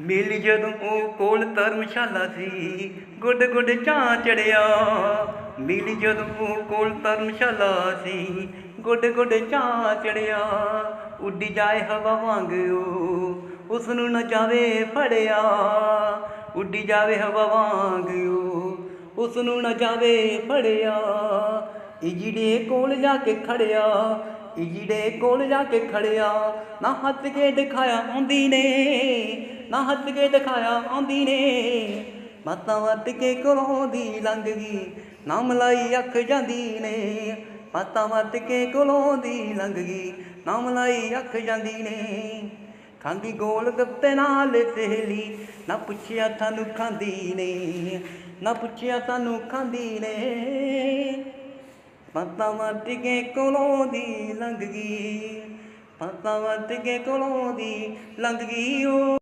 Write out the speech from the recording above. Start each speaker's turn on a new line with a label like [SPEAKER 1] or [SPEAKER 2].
[SPEAKER 1] ਮਿਲ ਜਦੋਂ ਉਹ ਕੋਲ ਧਰਮਸ਼ਾਲਾ ਸੀ, ਗੁੱਡ ਗੁੱਡ ਚਾਂ ਚੜਿਆ। ਮਿਲ ਜਦੋਂ ਉਹ ਕੋਲ ਧਰਮਸ਼ਾਲਾ ਸੀ, ਗੁੱਡ ਗੁੱਡ ਚਾਂ ਚੜਿਆ। ਉੱਡੀ ਜਾਏ ਹਵਾ ਵਾਂਗ ਉਹ ਉਸ ਨੂੰ ਨਾ ਜਾਵੇ ਫੜਿਆ। ਉੱਡੀ ਜਾਵੇ ਹਵਾ ਵਾਂਗ ਉਹ ਉਸ ਨੂੰ ਨਾ ਜਾਵੇ ਫੜਿਆ। ਇਜੜੇ ਕੋਲ ਜਾ ਕੇ ਖੜਿਆ ਈੜੇ ਕੋਲ ਜਾ ਕੇ ਖੜਿਆ। ਨਾ ਹੱਥ ਕੇ ਦਿਖਾਇਆ ਆਉਂਦੀ ਨੇ, ਨਾ ਹੱਥ ਕੇ ਦਿਖਾਇਆ ਆਉਂਦੀ ਨੇ। ਮਾਤਾ ਵੱਟ ਕੇ ਕੋਲੋਂ ਦੀ ਲੰਘ ਗਈ, ਨਾ ਮਲਾਈ ਅੱਖ ਜਾਂਦੀ ਨੇ। ਮਾਤਾ ਵੱਟ ਕੇ ਕੋਲੋਂ ਦੀ ਲੰਘ ਗਈ, ਨਾ ਮਲਾਈ ਅੱਖ ਜਾਂਦੀ ਨੇ। ਖਾਂਦੀ ਗੋਲ ਗੱਪੇ ਨਾਲ ਸਹੇਲੀ, ਨਾ ਪੁੱਛਿਆ ਤੁਹਾਨੂੰ ਖਾਂਦੀ ਨੇ, ਨਾ ਪੁੱਛਿਆ ਤੁਹਾਨੂੰ ਖਾਂਦੀ ਨੇ। ਪਤਾ ਵੱਟ ਕੇ ਕੋਲੋਂ ਦੀ ਲੰਘ ਗਈ, ਪਤਾ ਵੱਟ ਕੇ ਕੋਲੋਂ ਦੀ ਲੰਘ ਗਈ ਓ।